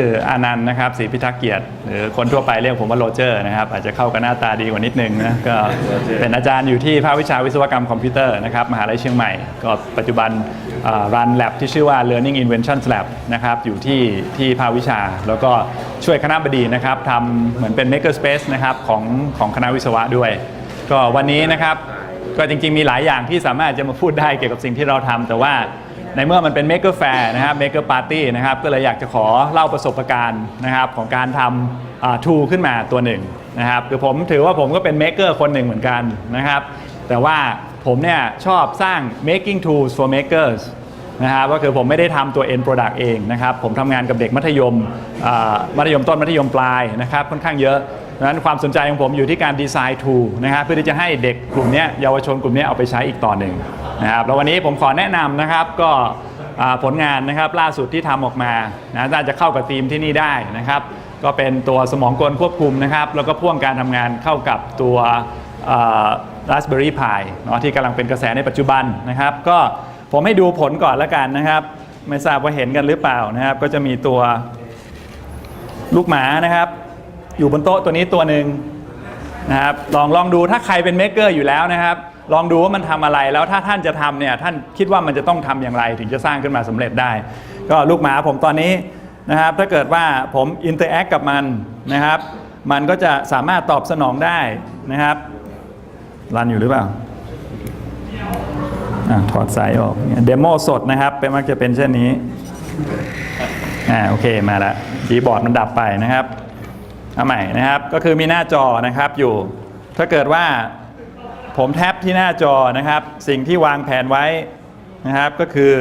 ชื่ออานันต์นะครับศรีพิทักษ์เกียรติหรือคนทั่วไปเรียกผมว่าโรเจอร์นะครับอาจจะเข้ากับหน้าตาดีกว่านิดนึงนะก็เป็นอาจารย์อยู่ที่ภาควิชาวิศวกรรมคอมพิวเตอร์นะครับมหาลัยเชียงใหม่ ก็ปัจจุบันรัน lab ที่ชื่อว่า Learning invention Lab นะครับอยู่ที่ที่ภาควิชา แล้วก็ช่วยคณะบดีนะครับทำเหมือนเป็น maker space นะครับของของคณะวิศวะด้วย ก็วันนี้นะครับก็จริงๆมีหลายอย่างที่สามารถจะมาพูดได้เกี่ยวกับสิ่งที่เราทำแต่ว่า ในเมื่อมันเป็น Maker Fair นะครับ Maker Party นะครับก็เลยอยากจะขอเล่าประสบการณ์นะครับของการทำทูขึ้นมาตัวหนึ่งนะครับคือผมถือว่าผมก็เป็น Maker คนหนึ่งเหมือนกันนะครับแต่ว่าผมเนี่ยชอบสร้าง making tools for makers นะครับก็คือผมไม่ได้ทำตัว end product เองนะครับผมทำงานกับเด็กมัธยมอ่ามัธยมต้นมัธยมปลายนะครับค่อนข้างเยอะ ดังนั้นความสนใจของผมอยู่ที่การดีไซน์ tool นะครับเพื่อที่จะให้เด็กกลุ่มนี้เยาวชนกลุ่มนี้เอาไปใช้อีกต่อหนึ่งนะครับแล้ววันนี้ผมขอแนะนำนะครับก็ผลงานนะครับล่าสุดที่ทำออกมานะน่าจะเข้ากับธีมที่นี่ได้นะครับ ก็เป็นตัวสมองกลควบคุมนะครับ แล้วก็พ่วงการทำงานเข้ากับตัว Raspberry Pi เนาะที่กำลังเป็นกระแสในปัจจุบันนะครับ ก็ผมให้ดูผลก่อนล้วกันนะครับ ไม่ทราบว่าเห็นกันหรือเปล่านะครับ ก็จะมีตัวลูกหมานะครับ อยู่บนโต๊ะตัวนี้ตัวหนึ่งนะครับลองลองดูถ้าใครเป็นเมกเกอร์อยู่แล้วนะครับ ลองดูว่ามันทำอะไรแล้วถ้าท่านจะทำเนี่ยท่านคิดว่ามันจะต้องทำอย่างไรถึงจะสร้างขึ้นมาสำเร็จได้ ก็ลูกหมาผมตอนนี้นะครับถ้าเกิดว่าผมอินเตอร์แอคกับมันนะครับ มันก็จะสามารถตอบสนองได้นะครับรันอยู่หรือเปล่าอถอดสายออกเดโมสดนะครับ เป็นมักจะเป็นเช่นนี้อ่าโอเคมาแล้วคีย์บอร์ดมันดับไปนะครับ เอาใหม่นะครับ ก็คือมีหน้าจอนะครับอยู่ ถ้าเกิดว่าผมแท็บที่หน้าจอนะครับ สิ่งที่วางแผนไว้นะครับ ก็คือ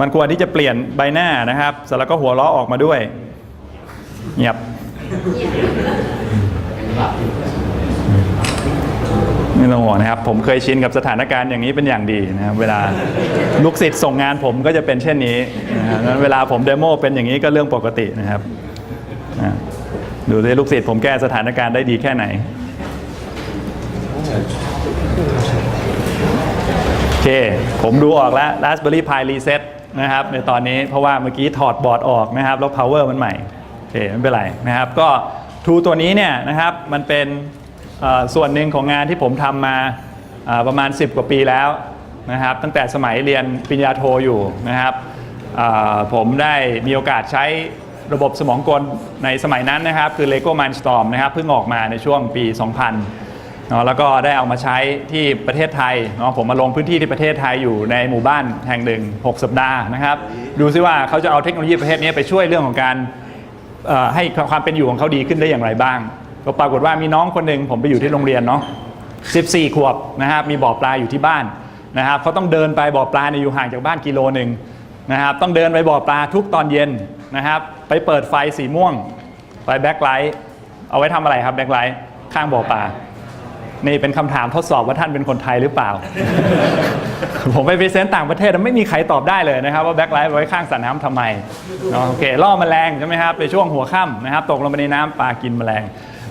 มันควรที่จะเปลี่ยนใบหน้านะครับเสร็จแล้วก็หัวล้อออกมาด้วยเงียบไม่ต้องห่วงนะครับ ผมเคยชินกับสถานการณ์อย่างนี้เป็นอย่างดีนะครับเวลาลูกศิษย์ส่งงานผมก็จะเป็นเช่นนี้นะนั้นเวลาผมเดโมเป็นอย่างนี้ก็เรื่องปกตินะครับอะ ดูสิลูกศิษย์ผมแก้สถานการณ์ได้ดีแค่ไหน โอเค ผมดูออกแล้ว Raspberry Pi Reset นะครับ ในตอนนี้เพราะว่าเมื่อกี้ถอดบอร์ดออกนะครับ แล้ว power มันใหม่ โอเค ไม่เป็นไรนะครับ ก็ทูตัวนี้เนี่ยนะครับ มันเป็นส่วนหนึ่งของงานที่ผมทำมาประมาณ 10 กว่าปีแล้วนะครับ ตั้งแต่สมัยเรียนปริญญาโทอยู่นะครับผมได้มีโอกาสใช้ ระบบสมองกลในสมัยนั้นนะครับ คือ Lego Mindstorm นะครับเพิ่งออกมาในช่วงปี 2000เนาะแล้วก็ได้เอามาใช้ที่ประเทศไทยเนาะผมมาลงพื้นที่ที่ประเทศไทยอยู่ในหมู่บ้านแห่งหนึ่ง6สัปดาห์นะครับ ดูซิว่าเขาจะเอาเทคโนโลยีประเภทนี้ไปช่วยเรื่องของการให้ความเป็นอยู่ของเขาดีขึ้นได้อย่างไรบ้าง ก็ปรากฏว่ามีน้องคนหนึ่งผมไปอยู่ที่โรงเรียนเนาะ14 ขวบนะครับมีบ่อปลาอยู่ที่บ้านนะครับเขาต้องเดินไปบ่อปลาเนี่ยอยู่ห่างจากบ้านกิโลหนึ่งนะครับต้องเดินไปบ่อปลาทุกตอนเย็น นะครับ ไปเปิดไฟสีม่วง ไฟแบ็คไลท์เอาไว้ทำอะไรครับแบ็คไลท์ข้างบ่อปลานี่เป็นคำถามทดสอบว่าท่านเป็นคนไทยหรือเปล่า ผมไปพรีเซนต์ต่างประเทศไม่มีใครตอบได้เลยนะครับ ว่าแบ็คไลท์ไว้ข้างสระน้ำทำไมโอเคล่อแมลงใช่ไหมครับในช่วงหัวค่ำนะครับ ตกลงไปในน้ำปลากินแมลง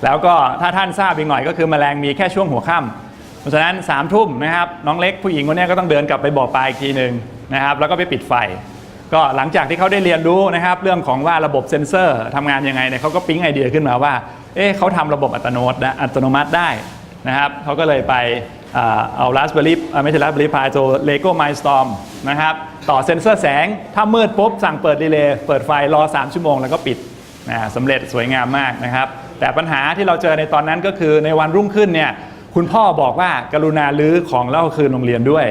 แล้วก็ถ้าท่านทราบอีกหน่อยก็คือแมลงมีแค่ช่วงหัวค่ำเพราะฉะนั้น3ามทุ่มนะครับน้องเล็กผู้หญิงคนนี้ก็ต้องเดินกลับไปบ่อปลาอีกทีหนึ่งนะครับแล้วก็ไปปิดไฟ ก็หลังจากที่เขาได้เรียนรู้นะครับ เรื่องของว่าระบบเซ็นเซอร์ทำงานยังไงเนี่ยเขาก็ปิ๊งไอเดียขึ้นมาว่า เอ๊ะเขาทำระบบอัตโนมัติอัตโนมัติได้นะครับเขาก็เลยไปเอา Raspberry อ่ไม่ใช่ Raspberry Pi ตัว Lego Mindstorm นะครับต่อเซ็นเซอร์แสง ถ้ามืดปุ๊บ สั่งเปิดรีเลย์เปิดไฟรอ 3 ชั่วโมงแล้วก็ปิดนะสำเร็จสวยงามมากนะครับ แต่ปัญหาที่เราเจอในตอนนั้นก็คือในวันรุ่งขึ้นเนี่ยคุณพ่อบอกว่ากรุณาลื้อของแล้วเอาคืนโรงเรียนด้วย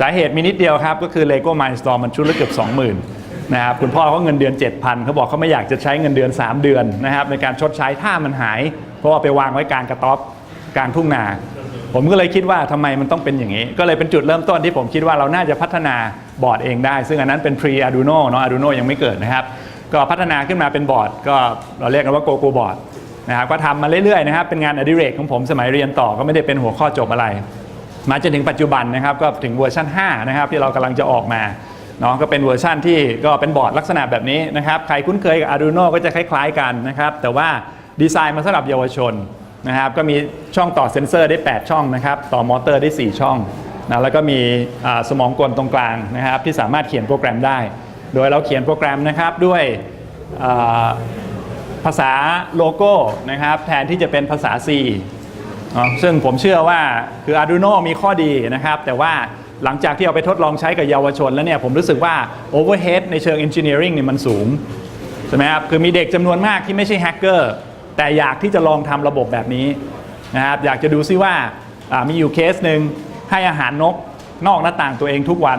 สาเหตุมีนิดเดียวครับ ก็คือ Lego Mindstorm มันชุดละเกือบ 20,000นะครับคุณพ่อเขาเงินเดือน 7,000เขาบอกเขาไม่อยากจะใช้เงินเดือน 3 เดือนนะครับในการชดใช้ถ้ามันหาย เพราะว่าไปวางไว้กลางกระต๊อบกลางทุ่งนา ผมก็เลยคิดว่าทำไมมันต้องเป็นอย่างนี้ ก็เลยเป็นจุดเริ่มต้นที่ผมคิดว่าเราน่าจะพัฒนาบอร์ดเองได้ ซึ่งอันนั้นเป็น pre Arduino เนาะ Arduino ยังไม่เกิดนะครับ ก็พัฒนาขึ้นมาเป็นบอร์ด ก็เราเรียกกันว่า Go Go Board นะครับก็ทำมาเรื่อยๆนะครับเป็นงานอดิเรกของผมสมัยเรียนต่อก็ไม่ได้เป็นหัวข้อจบอะไร มาจนถึงปัจจุบันนะครับก็ถึงเวอร์ชัน5นะครับที่เรากำลังจะออกมาเนาะก็เป็นเวอร์ชันที่ก็เป็นบอร์ดลักษณะแบบนี้นะครับใครคุ้นเคยกับ Arduino ก็จะคล้ายๆกันนะครับแต่ว่าดีไซน์มาสำหรับเยาวชนนะครับก็มีช่องต่อเซ็นเซอร์ได้ 8 ช่องนะครับต่อมอเตอร์ได้ 4 ช่องนะแล้วก็มีสมองกลตรงกลางนะครับที่สามารถเขียนโปรแกรมได้ โดยเราเขียนโปรแกรมนะครับด้วยภาษาโลโก้นะครับแทนที่จะเป็นภาษา C ซึ่งผมเชื่อว่าคือ Arduino มีข้อดีนะครับ แต่ว่าหลังจากที่เอาไปทดลองใช้กับเยาวชนแล้วเนี่ยผมรู้สึกว่า overhead ในเชิง engineering เนี่ยมันสูง ใช่ไหมครับ คือมีเด็กจำนวนมากที่ไม่ใช่แฮกเกอร์แต่อยากที่จะลองทำระบบแบบนี้นะครับ อยากจะดูซิว่าอ่ามีอยู่เคสหนึ่งให้อาหารนกนอกหน้าต่างตัวเองทุกวัน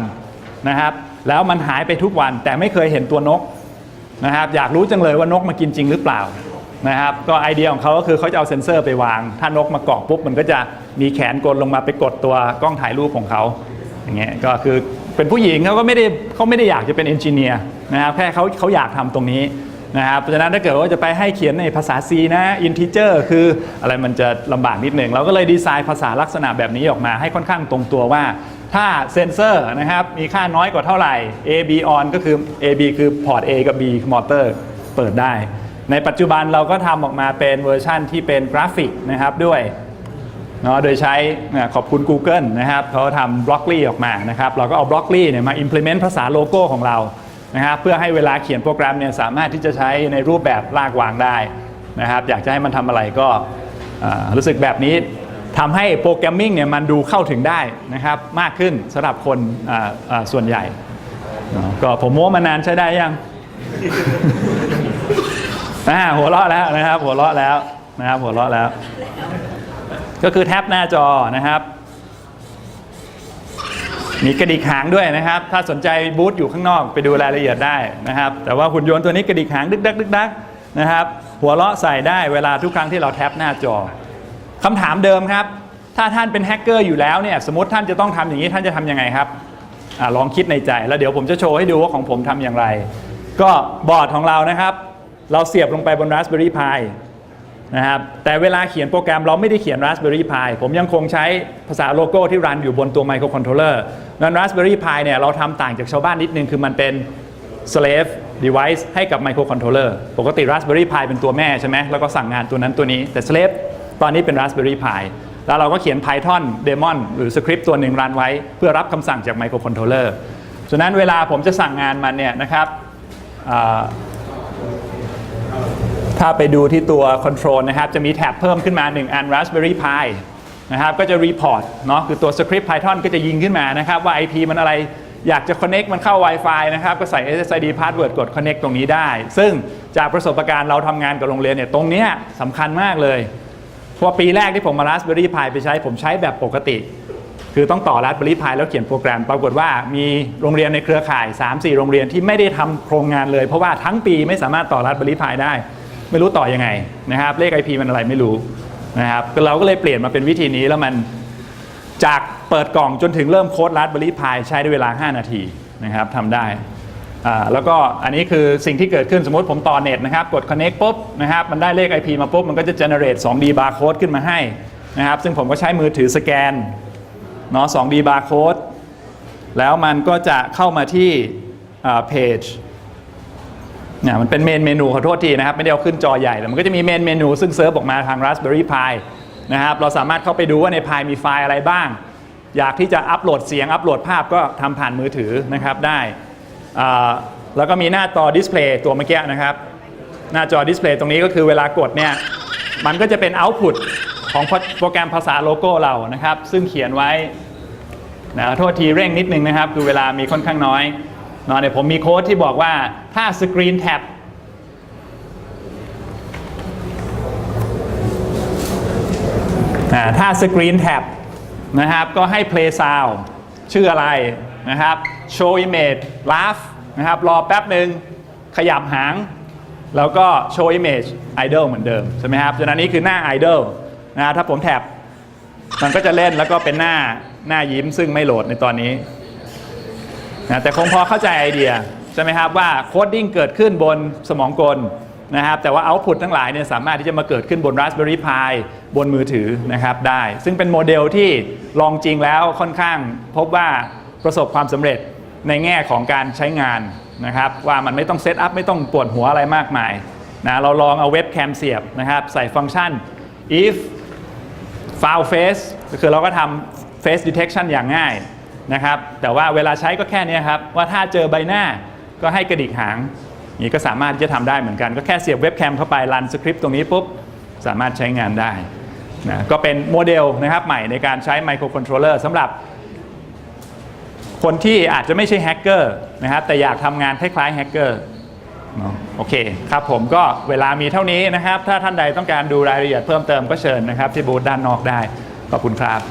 นะครับ แล้วมันหายไปทุกวันแต่ไม่เคยเห็นตัวนกนะครับ อยากรู้จังเลยว่านกมากินจริงหรือเปล่า นะครับก็ไอเดียของเขาก็คือเขาจะเอาเซ็นเซอร์ไปวาง ถ้านกมาเกาะปุ๊บมันก็จะมีแขนกลลงมาไปกดตัวกล้องถ่ายรูปของเขาอย่างเงี้ยก็คือเป็นผู้หญิงเขาก็ไม่ได้เขาไม่ได้อยากจะเป็นเอนจิเนียร์นะครับแค่เขาเขาอยากทำตรงนี้นะครับเพราะฉะนั้นถ้าเกิดว่าจะไปให้เขียนในภาษา C นะอินทิเจอร์คืออะไรมันจะลำบากนิดหนึ่งเราก็เลยดีไซน์ภาษาลักษณะแบบนี้ออกมาให้ค่อนข้างตรงตัวว่าถ้าเซนเซอร์นะครับมีค่าน้อยกว่าเท่าไหร่ A B on ก็คือ A B คือพอร์ต A กับ B มอเตอร์เปิดได้ ในปัจจุบันเราก็ทำออกมาเป็นเวอร์ชั่นที่เป็นกราฟิกนะครับด้วยเนาะโดยใช้ขอบคุณ Google นะครับเขาทำ Blockly ออกมานะครับเราก็เอา Blockly เนี่ยมา implement ภาษาโลโก้ของเรานะครับเพื่อให้เวลาเขียนโปรแกรมเนี่ยสามารถที่จะใช้ในรูปแบบลากวางได้นะครับอยากจะให้มันทำอะไรก็รู้สึกแบบนี้ทำให้โปรแกรมมิ่งเนี่ยมันดูเข้าถึงได้นะครับมากขึ้นสำหรับคนส่วนใหญ่ ก็ผมโม้มานานใช้ได้ยัง อ่าหัวเราะแล้วนะครับ หัวเราะแล้วนะครับ หัวเราะแล้ว ก็คือแท็บหน้าจอนะครับ มีกระดิกหางด้วยนะครับ ถ้าสนใจบูธอยู่ข้างนอกไปดูรายละเอียดได้นะครับ แต่ว่าหุ่นยนต์ตัวนี้กระดิกหางดึกดักดึกดักนะครับ หัวเราะใส่ได้เวลาทุกครั้งที่เราแท็บหน้าจอคำถามเดิมครับ ถ้าท่านเป็นแฮกเกอร์อยู่แล้วเนี่ยสมมติท่านจะต้องทำอย่างนี้ท่านจะทำยังไงครับอลองคิดในใจ แล้วเดี๋ยวผมจะโชว์ให้ดูว่าของผมทำอย่างไร ก็บอร์ดของเรานะครับ เราเสียบลงไปบน Raspberry Pi นะครับแต่เวลาเขียนโปรแกรมเราไม่ได้เขียน Raspberry Pi ผมยังคงใช้ภาษาโลโก้ที่รันอยู่บนตัวไมโครคอนโทรลเลอร์นั้น Raspberry Pi เนี่ยเราทำต่างจากชาวบ้านนิดนึงคือมันเป็น slave device ให้กับไมโครคอนโทรลเลอร์ปกติ Raspberry Pi เป็นตัวแม่ใช่ไหมแล้วก็สั่งงานตัวนั้นตัวนี้แต่ slave ตอนนี้เป็น Raspberry Pi แล้วเราก็เขียน Python daemon หรือสคริปต์ตัวหนึ่งรันไว้ เพื่อรับคำสั่งจากไมโครคอนโทรลเลอร์ฉะนั้นเวลาผมจะสั่งงานมันเนี่ยนะครับ ถ้าไปดูที่ตัว Control นะครับ จะมีแท็บเพิ่มขึ้นมา 1 อัน Raspberry Pi นะครับก็จะ report เนาะคือตัว script Python ก็จะยิงขึ้นมานะครับ ว่า IP มันอะไรอยากจะ connect มันเข้า Wi-Fi นะครับ ก็ใส่ SSID password กด connect ตรงนี้ได้ ซึ่งจากประสบการณ์เราทำงานกับโรงเรียนเนี่ยตรงเนี้ยสำคัญมากเลยเพราะปีแรกที่ผมมา Raspberry Pi ไปใช้ผมใช้แบบปกติคือต้องต่อ Raspberry Pi แล้วเขียนโปรแกรม ปรากฏว่ามีโรงเรียนในเครือข่าย 3-4 โรงเรียนที่ไม่ได้ทำโครงงานเลย เพราะว่าทั้งปีไม่สามารถต่อ Raspberry Pi ได้ ไม่รู้ต่อยังไงนะครับเลข IP มันอะไรไม่รู้นะครับเราก็เลยเปลี่ยนมาเป็นวิธีนี้แล้วมันจากเปิดกล่องจนถึงเริ่มโค้ด Raspberry Pi ใช้ด้วยเวลา 5 นาทีนะครับทำได้อ่าแล้วก็อันนี้คือสิ่งที่เกิดขึ้นสมมติผมต่อเน็ตนะครับ กด connect ปุ๊บนะครับมันได้เลข IP มาปุ๊บ มันก็จะ generate 2D barcode ขึ้นมาให้นะครับ ซึ่งผมก็ใช้มือถือสแกนเนาะ 2D barcode แล้วมันก็จะเข้ามาที่เพจ นี่ยมันเป็นเมนเมนูขอโทษทีนะครับ ไม่ได้เอาขึ้นจอใหญ่แต่มันก็จะมีเมนเมนูซึ่งเซิร์ฟออกมาทาง Raspberry Pi นะครับเราสามารถเข้าไปดูว่าใน Pi มีไฟล์อะไรบ้าง อยากที่จะอัปโหลดเสียง อัปโหลดภาพก็ทำผ่านมือถือนะครับได้ แล้วก็มีหน้าจอดิสเพลย์ตัวเมื่อกี้นะครับ หน้าจอดิสเพลย์ตรงนี้ก็คือเวลากดเนี่ยมันก็จะเป็นเอาต์พุตของโปรแกรมภาษาโลโก้เรานะครับ ซึ่งเขียนไว้นะขอโทษทีเร่งนิดนึงนะครับ คือเวลามีค่อนข้างน้อย เนาะเดี๋ยวผมมีโค้ดที่บอกว่าถ้าสกรีนแท็บถ้าสกรีนแท็บนะครับก็ให้ play sound ชื่ออะไรนะครับ show image laugh นะครับรอแป๊บหนึ่งขยับหาง แล้วก็ show image idle เหมือนเดิม ใช่ไหมครับฉะนั้นนี้คือหน้า idle นะถ้าผมแท็บมันก็จะเล่นแล้วก็เป็นหน้าหน้ายิ้มซึ่งไม่โหลดในตอนนี้ นะแต่คงพอเข้าใจไอเดียใช่ไหมครับว่าโคดดิ้งเกิดขึ้นบนสมองกลนะครับแต่ว่าเอาต์พุตทั้งหลายเนี่ยสามารถที่จะมาเกิดขึ้นบน Raspberry Pi บนมือถือนะครับได้ ซึ่งเป็นโมเดลที่ลองจริงแล้วค่อนข้างพบว่าประสบความสำเร็จในแง่ของการใช้งานนะครับว่ามันไม่ต้องเซตอัพไม่ต้องปวดหัวอะไรมากมายนะเราลองเอาเว็บแคมเสียบนะครับใส่ฟังก์ชัน if file face คือเราก็ทำ face detection อย่างง่าย นะครับ แต่ว่าเวลาใช้ก็แค่นี้ครับ ว่าถ้าเจอใบหน้าก็ให้กระดิกหางนี่ก็สามารถที่จะทำได้เหมือนกัน ก็แค่เสียบเว็บแคมเข้าไปรันสคริปต์ตรงนี้ปุ๊บ สามารถใช้งานได้นะก็เป็นโมเดลนะครับใหม่ในการใช้ไมโครคอนโทรลเลอร์สำหรับ คนที่อาจจะไม่ใช่แฮกเกอร์นะครับแต่อยากทำงานคล้ายๆแฮกเกอร์โอเคครับผมก็เวลามีเท่านี้นะครับ ถ้าท่านใดต้องการดูรายละเอียดเพิ่มเติมก็เชิญนะครับ ที่บูธด้านนอกได้ ขอบคุณครับ